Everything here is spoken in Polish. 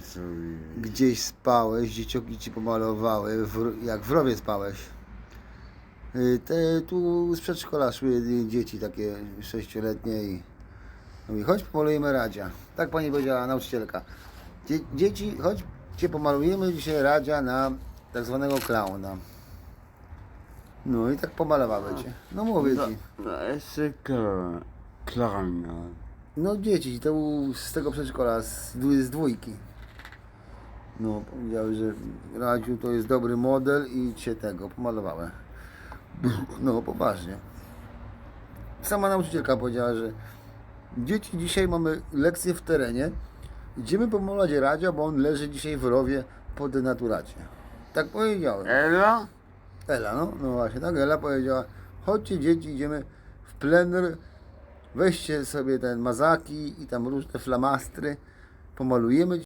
sobie. Gdzieś spałeś, dzieciaki ci pomalowały, w, jak w rowie spałeś. Y, Te, tu z przedszkola szły dzieci takie sześcioletnie i mówi, chodź pomalujemy Radzia. Tak pani powiedziała nauczycielka. Dzie, dzieci, chodź cię pomalujemy dzisiaj Radzia na tak zwanego klauna. No i tak pomalowały cię. No mówię ci. To jeszcze kla- klauna. No dzieci, to z tego przedszkola, z, z dwójki. No, powiedziały, że Radziu to jest dobry model i cię tego pomalowałem. No, poważnie. Sama nauczycielka powiedziała, że dzieci, dzisiaj mamy lekcję w terenie. Idziemy pomalować Radzia, bo on leży dzisiaj w rowie po denaturacie. Tak powiedziałem. Elo? Ela, no, no właśnie, tak Ela powiedziała, chodźcie dzieci, idziemy w plener, weźcie sobie ten mazaki i tam różne flamastry, pomalujemy